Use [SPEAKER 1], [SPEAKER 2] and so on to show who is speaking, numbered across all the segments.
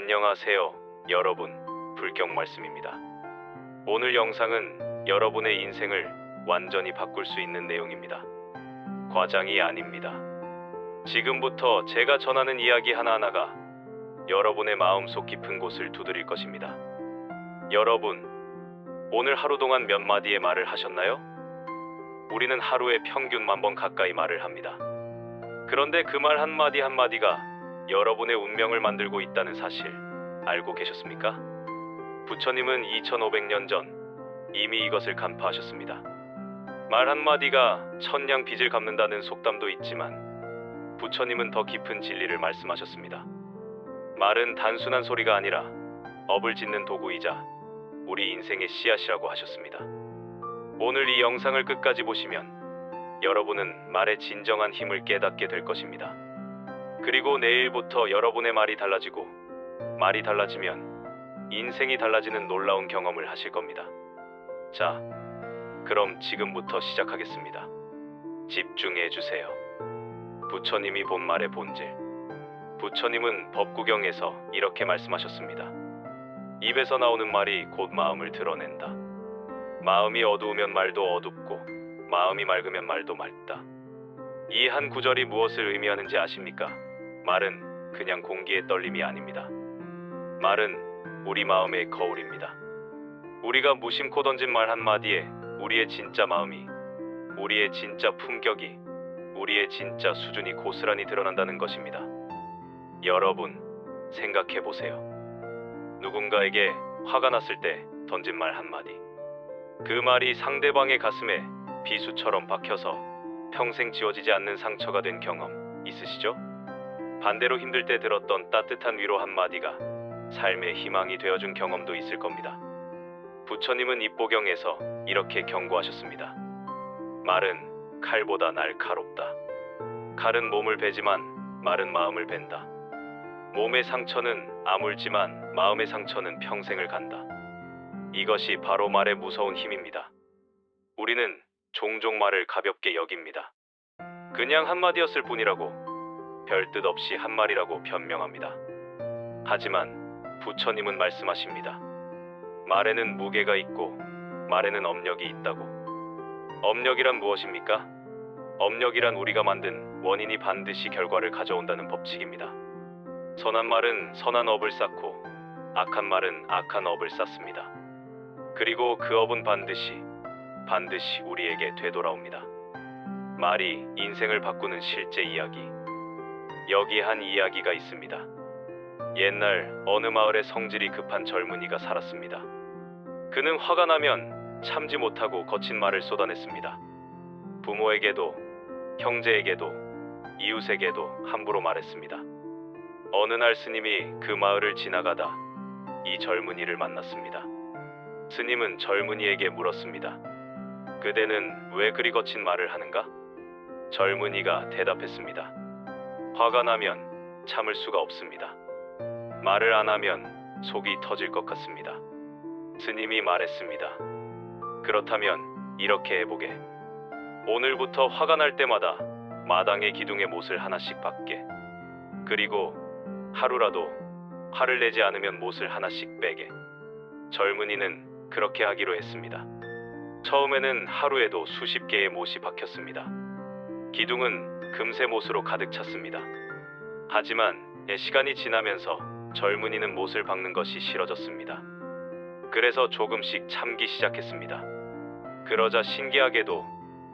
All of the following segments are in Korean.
[SPEAKER 1] 안녕하세요, 여러분. 불경 말씀입니다. 오늘 영상은 여러분의 인생을 완전히 바꿀 수 있는 내용입니다. 과장이 아닙니다. 지금부터 제가 전하는 이야기 하나하나가 여러분의 마음속 깊은 곳을 두드릴 것입니다. 여러분, 오늘 하루 동안 몇 마디의 말을 하셨나요? 우리는 하루에 평균 만 번 가까이 말을 합니다. 그런데 그 말 한마디 한마디가 여러분의 운명을 만들고 있다는 사실 알고 계셨습니까? 부처님은 2500년 전 이미 이것을 간파하셨습니다. 말 한마디가 천냥 빚을 갚는다는 속담도 있지만 부처님은 더 깊은 진리를 말씀하셨습니다. 말은 단순한 소리가 아니라 업을 짓는 도구이자 우리 인생의 씨앗이라고 하셨습니다. 오늘 이 영상을 끝까지 보시면 여러분은 말의 진정한 힘을 깨닫게 될 것입니다. 그리고 내일부터 여러분의 말이 달라지고 말이 달라지면 인생이 달라지는 놀라운 경험을 하실 겁니다. 자, 그럼 지금부터 시작하겠습니다. 집중해 주세요. 부처님이 본 말의 본질. 부처님은 법구경에서 이렇게 말씀하셨습니다. 입에서 나오는 말이 곧 마음을 드러낸다. 마음이 어두우면 말도 어둡고 마음이 맑으면 말도 맑다. 이 한 구절이 무엇을 의미하는지 아십니까? 말은 그냥 공기의 떨림이 아닙니다. 말은 우리 마음의 거울입니다. 우리가 무심코 던진 말 한마디에 우리의 진짜 마음이, 우리의 진짜 품격이, 우리의 진짜 수준이 고스란히 드러난다는 것입니다. 여러분, 생각해 보세요. 누군가에게 화가 났을 때 던진 말 한마디. 그 말이 상대방의 가슴에 비수처럼 박혀서 평생 지워지지 않는 상처가 된 경험 있으시죠? 반대로 힘들 때 들었던 따뜻한 위로 한마디가 삶의 희망이 되어준 경험도 있을 겁니다. 부처님은 입보경에서 이렇게 경고하셨습니다. 말은 칼보다 날카롭다. 칼은 몸을 베지만 말은 마음을 벤다. 몸의 상처는 아물지만 마음의 상처는 평생을 간다. 이것이 바로 말의 무서운 힘입니다. 우리는 종종 말을 가볍게 여깁니다. 그냥 한마디였을 뿐이라고 별 뜻 없이 한 말이라고 변명합니다. 하지만 부처님은 말씀하십니다. 말에는 무게가 있고 말에는 업력이 있다고. 업력이란 무엇입니까? 업력이란 우리가 만든 원인이 반드시 결과를 가져온다는 법칙입니다. 선한 말은 선한 업을 쌓고 악한 말은 악한 업을 쌓습니다. 그리고 그 업은 반드시 반드시 우리에게 되돌아옵니다. 말이 인생을 바꾸는 실제 이야기. 여기 한 이야기가 있습니다. 옛날 어느 마을에 성질이 급한 젊은이가 살았습니다. 그는 화가 나면 참지 못하고 거친 말을 쏟아냈습니다. 부모에게도, 형제에게도, 이웃에게도 함부로 말했습니다. 어느 날 스님이 그 마을을 지나가다 이 젊은이를 만났습니다. 스님은 젊은이에게 물었습니다. 그대는 왜 그리 거친 말을 하는가? 젊은이가 대답했습니다. 화가 나면 참을 수가 없습니다. 말을 안 하면 속이 터질 것 같습니다. 스님이 말했습니다. 그렇다면 이렇게 해보게. 오늘부터 화가 날 때마다 마당의 기둥에 못을 하나씩 박게. 그리고 하루라도 화를 내지 않으면 못을 하나씩 빼게. 젊은이는 그렇게 하기로 했습니다. 처음에는 하루에도 수십 개의 못이 박혔습니다. 기둥은 금세 못으로 가득 찼습니다. 하지만 시간이 지나면서 젊은이는 못을 박는 것이 싫어졌습니다. 그래서 조금씩 참기 시작했습니다. 그러자 신기하게도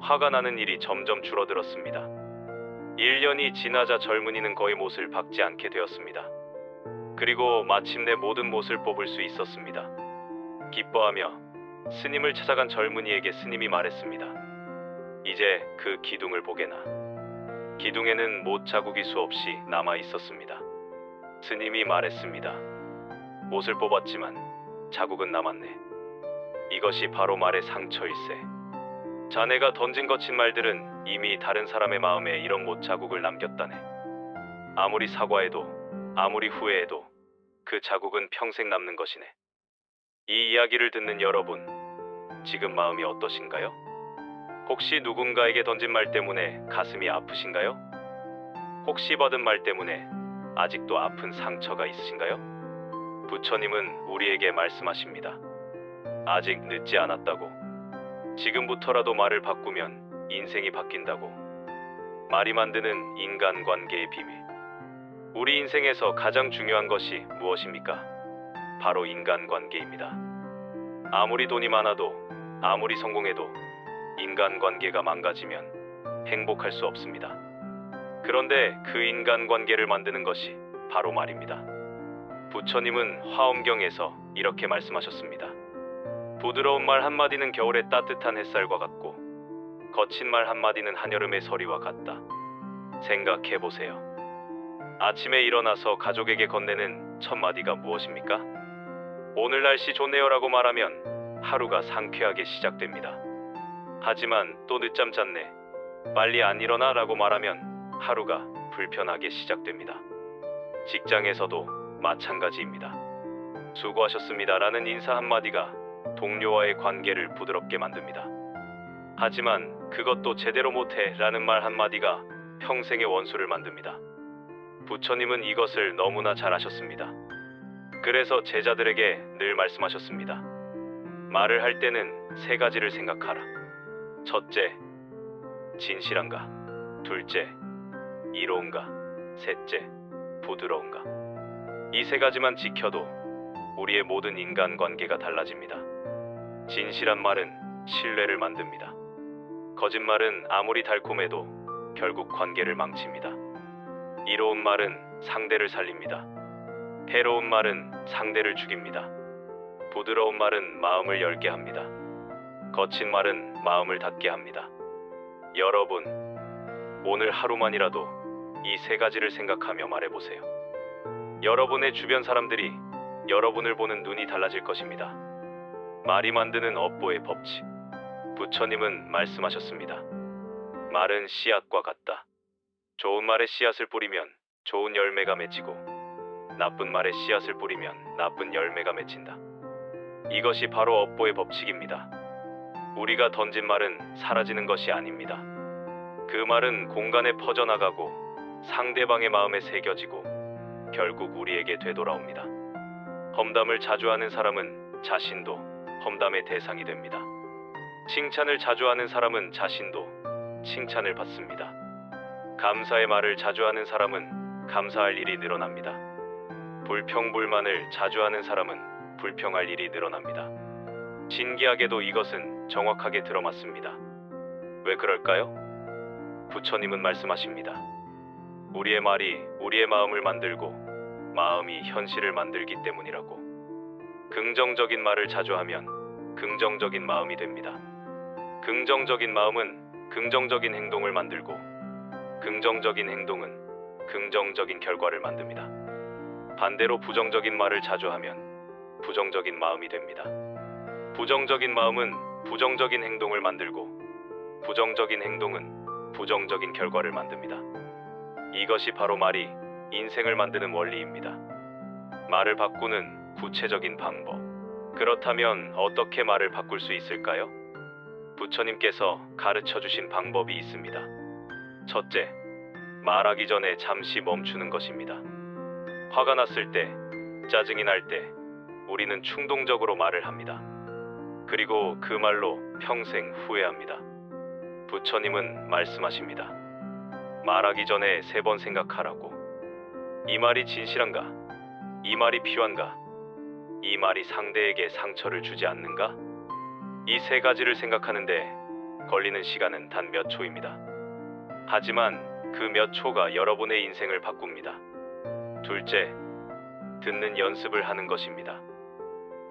[SPEAKER 1] 화가 나는 일이 점점 줄어들었습니다. 1년이 지나자 젊은이는 거의 못을 박지 않게 되었습니다. 그리고 마침내 모든 못을 뽑을 수 있었습니다. 기뻐하며 스님을 찾아간 젊은이에게 스님이 말했습니다. 이제 그 기둥을 보게나. 기둥에는 못 자국이 수없이 남아 있었습니다. 스님이 말했습니다. 못을 뽑았지만 자국은 남았네. 이것이 바로 말의 상처일세. 자네가 던진 거친 말들은 이미 다른 사람의 마음에 이런 못 자국을 남겼다네. 아무리 사과해도, 아무리 후회해도 그 자국은 평생 남는 것이네. 이 이야기를 듣는 여러분, 지금 마음이 어떠신가요? 혹시 누군가에게 던진 말 때문에 가슴이 아프신가요? 혹시 받은 말 때문에 아직도 아픈 상처가 있으신가요? 부처님은 우리에게 말씀하십니다. 아직 늦지 않았다고. 지금부터라도 말을 바꾸면 인생이 바뀐다고. 말이 만드는 인간관계의 비밀. 우리 인생에서 가장 중요한 것이 무엇입니까? 바로 인간관계입니다. 아무리 돈이 많아도, 아무리 성공해도 인간관계가 망가지면 행복할 수 없습니다. 그런데 그 인간관계를 만드는 것이 바로 말입니다. 부처님은 화엄경에서 이렇게 말씀하셨습니다. 부드러운 말 한마디는 겨울의 따뜻한 햇살과 같고, 거친 말 한마디는 한여름의 서리와 같다. 생각해 보세요. 아침에 일어나서 가족에게 건네는 첫 마디가 무엇입니까? 오늘 날씨 좋네요라고 말하면 하루가 상쾌하게 시작됩니다. 하지만 또 늦잠 잤네. 빨리 안 일어나라고 말하면 하루가 불편하게 시작됩니다. 직장에서도 마찬가지입니다. 수고하셨습니다라는 인사 한마디가 동료와의 관계를 부드럽게 만듭니다. 하지만 그것도 제대로 못해라는 말 한마디가 평생의 원수를 만듭니다. 부처님은 이것을 너무나 잘 아셨습니다. 그래서 제자들에게 늘 말씀하셨습니다. 말을 할 때는 세 가지를 생각하라. 첫째, 진실한가. 둘째, 이로운가. 셋째, 부드러운가. 이 세 가지만 지켜도 우리의 모든 인간 관계가 달라집니다. 진실한 말은 신뢰를 만듭니다. 거짓말은 아무리 달콤해도 결국 관계를 망칩니다. 이로운 말은 상대를 살립니다. 해로운 말은 상대를 죽입니다. 부드러운 말은 마음을 열게 합니다. 거친 말은 마음을 닫게 합니다. 여러분, 오늘 하루만이라도 이 세 가지를 생각하며 말해보세요. 여러분의 주변 사람들이 여러분을 보는 눈이 달라질 것입니다. 말이 만드는 업보의 법칙. 부처님은 말씀하셨습니다. 말은 씨앗과 같다. 좋은 말에 씨앗을 뿌리면 좋은 열매가 맺히고 나쁜 말에 씨앗을 뿌리면 나쁜 열매가 맺힌다. 이것이 바로 업보의 법칙입니다. 우리가 던진 말은 사라지는 것이 아닙니다. 그 말은 공간에 퍼져나가고 상대방의 마음에 새겨지고 결국 우리에게 되돌아옵니다. 험담을 자주 하는 사람은 자신도 험담의 대상이 됩니다. 칭찬을 자주 하는 사람은 자신도 칭찬을 받습니다. 감사의 말을 자주 하는 사람은 감사할 일이 늘어납니다. 불평불만을 자주 하는 사람은 불평할 일이 늘어납니다. 신기하게도 이것은 정확하게 들어맞습니다. 왜 그럴까요? 부처님은 말씀하십니다. 우리의 말이 우리의 마음을 만들고 마음이 현실을 만들기 때문이라고. 긍정적인 말을 자주 하면 긍정적인 마음이 됩니다. 긍정적인 마음은 긍정적인 행동을 만들고 긍정적인 행동은 긍정적인 결과를 만듭니다. 반대로 부정적인 말을 자주 하면 부정적인 마음이 됩니다. 부정적인 마음은 부정적인 행동을 만들고 부정적인 행동은 부정적인 결과를 만듭니다. 이것이 바로 말이 인생을 만드는 원리입니다. 말을 바꾸는 구체적인 방법. 그렇다면 어떻게 말을 바꿀 수 있을까요? 부처님께서 가르쳐 주신 방법이 있습니다. 첫째, 말하기 전에 잠시 멈추는 것입니다. 화가 났을 때, 짜증이 날 때, 우리는 충동적으로 말을 합니다. 그리고 그 말로 평생 후회합니다. 부처님은 말씀하십니다. 말하기 전에 세 번 생각하라고. 이 말이 진실한가? 이 말이 필요한가? 이 말이 상대에게 상처를 주지 않는가? 이 세 가지를 생각하는데 걸리는 시간은 단 몇 초입니다. 하지만 그 몇 초가 여러분의 인생을 바꿉니다. 둘째, 듣는 연습을 하는 것입니다.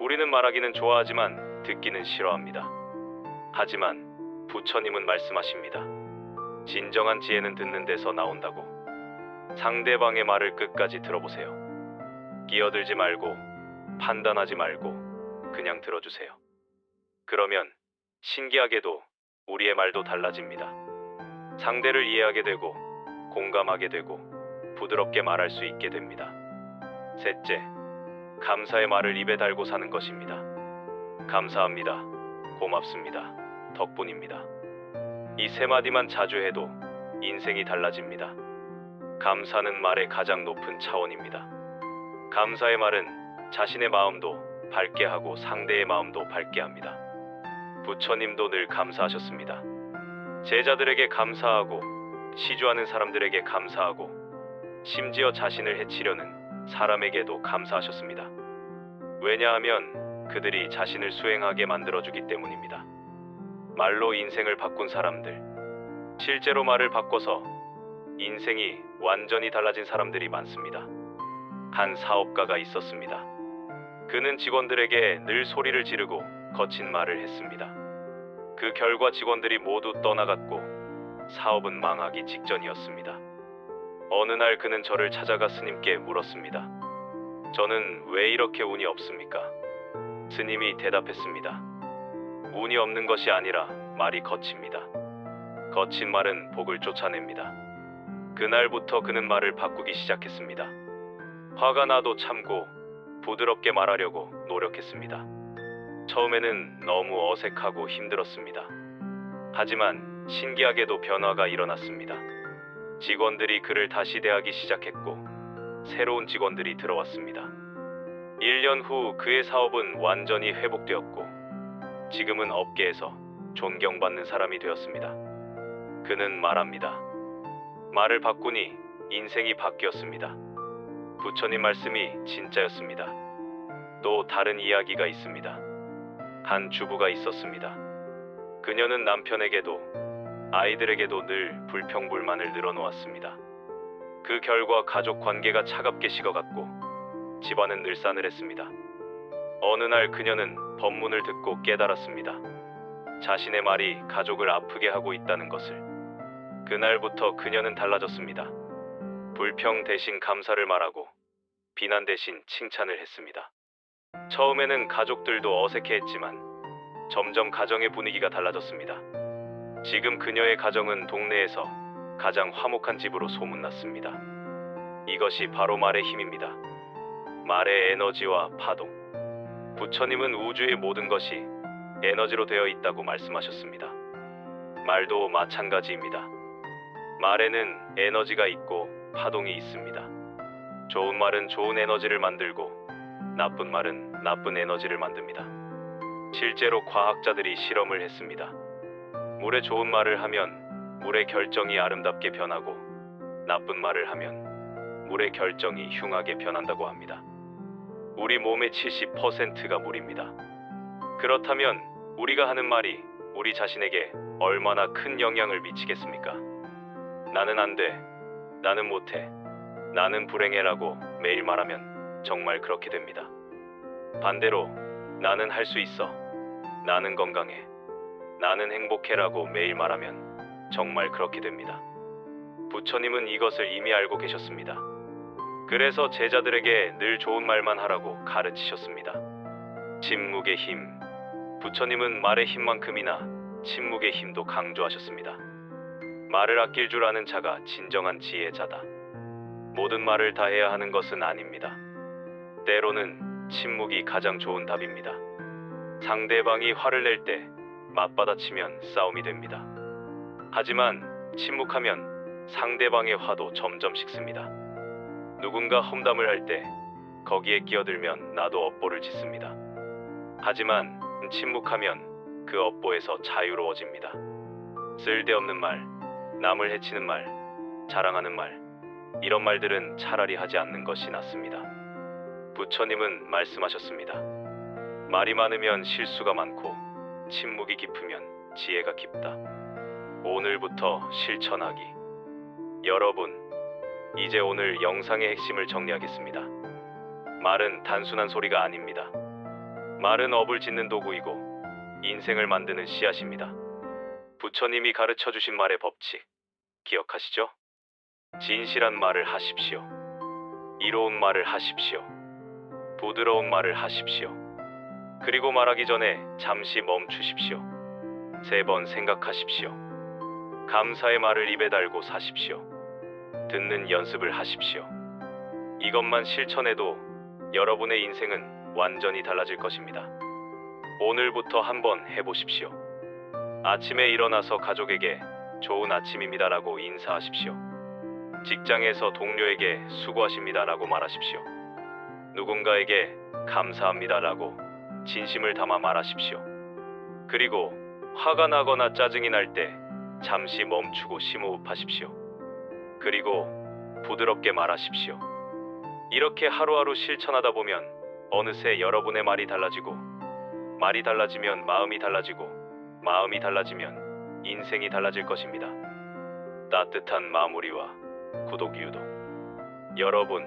[SPEAKER 1] 우리는 말하기는 좋아하지만 듣기는 싫어합니다. 하지만 부처님은 말씀하십니다. 진정한 지혜는 듣는 데서 나온다고. 상대방의 말을 끝까지 들어보세요. 끼어들지 말고 판단하지 말고 그냥 들어주세요. 그러면 신기하게도 우리의 말도 달라집니다. 상대를 이해하게 되고 공감하게 되고 부드럽게 말할 수 있게 됩니다. 셋째, 감사의 말을 입에 달고 사는 것입니다. 감사합니다. 고맙습니다. 덕분입니다. 이 세 마디만 자주 해도 인생이 달라집니다. 감사는 말의 가장 높은 차원입니다. 감사의 말은 자신의 마음도 밝게 하고 상대의 마음도 밝게 합니다. 부처님도 늘 감사하셨습니다. 제자들에게 감사하고 시주하는 사람들에게 감사하고 심지어 자신을 해치려는 사람에게도 감사하셨습니다. 왜냐하면 그들이 자신을 수행하게 만들어주기 때문입니다. 말로 인생을 바꾼 사람들, 실제로 말을 바꿔서 인생이 완전히 달라진 사람들이 많습니다. 한 사업가가 있었습니다. 그는 직원들에게 늘 소리를 지르고 거친 말을 했습니다. 그 결과 직원들이 모두 떠나갔고 사업은 망하기 직전이었습니다. 어느 날 그는 저를 찾아가 스님께 물었습니다. 저는 왜 이렇게 운이 없습니까? 스님이 대답했습니다. 운이 없는 것이 아니라 말이 거칩니다. 거친 말은 복을 쫓아냅니다. 그날부터 그는 말을 바꾸기 시작했습니다. 화가 나도 참고 부드럽게 말하려고 노력했습니다. 처음에는 너무 어색하고 힘들었습니다. 하지만 신기하게도 변화가 일어났습니다. 직원들이 그를 다시 대하기 시작했고 새로운 직원들이 들어왔습니다. 1년 후 그의 사업은 완전히 회복되었고 지금은 업계에서 존경받는 사람이 되었습니다. 그는 말합니다. 말을 바꾸니 인생이 바뀌었습니다. 부처님 말씀이 진짜였습니다. 또 다른 이야기가 있습니다. 한 주부가 있었습니다. 그녀는 남편에게도 아이들에게도 늘 불평불만을 늘어놓았습니다. 그 결과 가족 관계가 차갑게 식어갔고 집안은 늘 싸늘했습니다. 어느 날 그녀는 법문을 듣고 깨달았습니다. 자신의 말이 가족을 아프게 하고 있다는 것을. 그날부터 그녀는 달라졌습니다. 불평 대신 감사를 말하고 비난 대신 칭찬을 했습니다. 처음에는 가족들도 어색해했지만 점점 가정의 분위기가 달라졌습니다. 지금 그녀의 가정은 동네에서 가장 화목한 집으로 소문났습니다. 이것이 바로 말의 힘입니다. 말의 에너지와 파동. 부처님은 우주의 모든 것이 에너지로 되어 있다고 말씀하셨습니다. 말도 마찬가지입니다. 말에는 에너지가 있고 파동이 있습니다. 좋은 말은 좋은 에너지를 만들고 나쁜 말은 나쁜 에너지를 만듭니다. 실제로 과학자들이 실험을 했습니다. 물에 좋은 말을 하면 물의 결정이 아름답게 변하고 나쁜 말을 하면 물의 결정이 흉하게 변한다고 합니다. 우리 몸의 70%가 물입니다. 그렇다면 우리가 하는 말이 우리 자신에게 얼마나 큰 영향을 미치겠습니까? 나는 안 돼. 나는 못해. 나는 불행해라고 매일 말하면 정말 그렇게 됩니다. 반대로 나는 할 수 있어. 나는 건강해. 나는 행복해라고 매일 말하면 정말 그렇게 됩니다. 부처님은 이것을 이미 알고 계셨습니다. 그래서 제자들에게 늘 좋은 말만 하라고 가르치셨습니다. 침묵의 힘. 부처님은 말의 힘만큼이나 침묵의 힘도 강조하셨습니다. 말을 아낄 줄 아는 자가 진정한 지혜자다. 모든 말을 다 해야 하는 것은 아닙니다. 때로는 침묵이 가장 좋은 답입니다. 상대방이 화를 낼 때 맞받아치면 싸움이 됩니다. 하지만 침묵하면 상대방의 화도 점점 식습니다. 누군가 험담을 할 때 거기에 끼어들면 나도 업보를 짓습니다. 하지만 침묵하면 그 업보에서 자유로워집니다. 쓸데없는 말, 남을 해치는 말, 자랑하는 말, 이런 말들은 차라리 하지 않는 것이 낫습니다. 부처님은 말씀하셨습니다. 말이 많으면 실수가 많고 침묵이 깊으면 지혜가 깊다. 오늘부터 실천하기. 여러분, 이제 오늘 영상의 핵심을 정리하겠습니다. 말은 단순한 소리가 아닙니다. 말은 업을 짓는 도구이고 인생을 만드는 씨앗입니다. 부처님이 가르쳐 주신 말의 법칙 기억하시죠? 진실한 말을 하십시오. 이로운 말을 하십시오. 부드러운 말을 하십시오. 그리고 말하기 전에 잠시 멈추십시오. 세 번 생각하십시오. 감사의 말을 입에 달고 사십시오. 듣는 연습을 하십시오. 이것만 실천해도 여러분의 인생은 완전히 달라질 것입니다. 오늘부터 한번 해보십시오. 아침에 일어나서 가족에게 좋은 아침입니다라고 인사하십시오. 직장에서 동료에게 수고하십니다라고 말하십시오. 누군가에게 감사합니다라고 진심을 담아 말하십시오. 그리고 화가 나거나 짜증이 날 때 잠시 멈추고 심호흡하십시오. 그리고 부드럽게 말하십시오. 이렇게 하루하루 실천하다 보면 어느새 여러분의 말이 달라지고 말이 달라지면 마음이 달라지고 마음이 달라지면 인생이 달라질 것입니다. 따뜻한 마무리와 구독 유도. 여러분,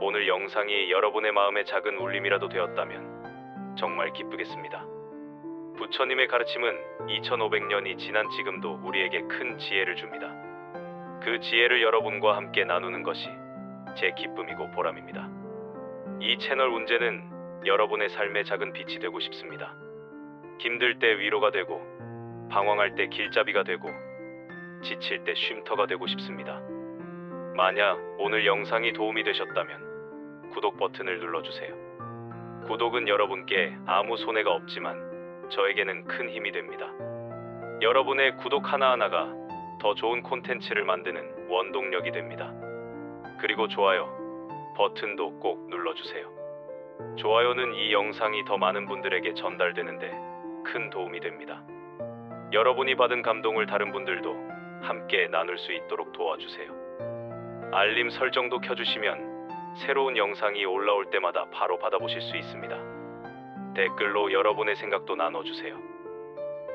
[SPEAKER 1] 오늘 영상이 여러분의 마음에 작은 울림이라도 되었다면 정말 기쁘겠습니다. 부처님의 가르침은 2500년이 지난 지금도 우리에게 큰 지혜를 줍니다. 그 지혜를 여러분과 함께 나누는 것이 제 기쁨이고 보람입니다. 이 채널 운제는 여러분의 삶의 작은 빛이 되고 싶습니다. 힘들 때 위로가 되고, 방황할 때 길잡이가 되고, 지칠 때 쉼터가 되고 싶습니다. 만약 오늘 영상이 도움이 되셨다면 구독 버튼을 눌러주세요. 구독은 여러분께 아무 손해가 없지만 저에게는 큰 힘이 됩니다. 여러분의 구독 하나하나가 더 좋은 콘텐츠를 만드는 원동력이 됩니다. 그리고 좋아요 버튼도 꼭 눌러주세요. 좋아요는 이 영상이 더 많은 분들에게 전달되는데 큰 도움이 됩니다. 여러분이 받은 감동을 다른 분들도 함께 나눌 수 있도록 도와주세요. 알림 설정도 켜주시면 새로운 영상이 올라올 때마다 바로 받아보실 수 있습니다. 댓글로 여러분의 생각도 나눠주세요.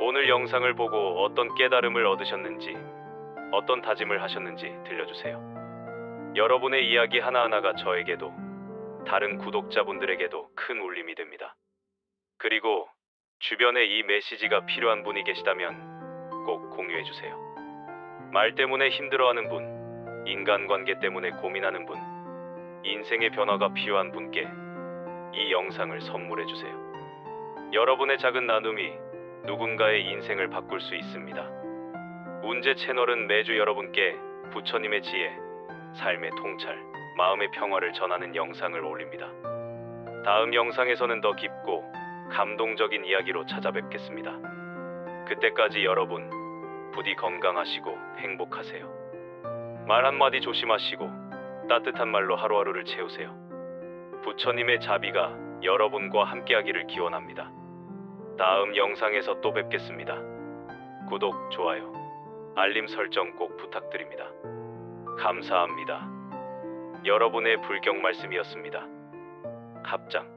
[SPEAKER 1] 오늘 영상을 보고 어떤 깨달음을 얻으셨는지, 어떤 다짐을 하셨는지 들려주세요. 여러분의 이야기 하나하나가 저에게도, 다른 구독자분들에게도 큰 울림이 됩니다. 그리고 주변에 이 메시지가 필요한 분이 계시다면 꼭 공유해주세요. 말 때문에 힘들어하는 분, 인간관계 때문에 고민하는 분, 인생의 변화가 필요한 분께 이 영상을 선물해주세요. 여러분의 작은 나눔이 누군가의 인생을 바꿀 수 있습니다. 운제 채널은 매주 여러분께 부처님의 지혜, 삶의 통찰, 마음의 평화를 전하는 영상을 올립니다. 다음 영상에서는 더 깊고 감동적인 이야기로 찾아뵙겠습니다. 그때까지 여러분 부디 건강하시고 행복하세요. 말 한마디 조심하시고 따뜻한 말로 하루하루를 채우세요. 부처님의 자비가 여러분과 함께하기를 기원합니다. 다음 영상에서 또 뵙겠습니다. 구독, 좋아요, 알림 설정 꼭 부탁드립니다. 감사합니다. 여러분의 불경 말씀이었습니다. 합장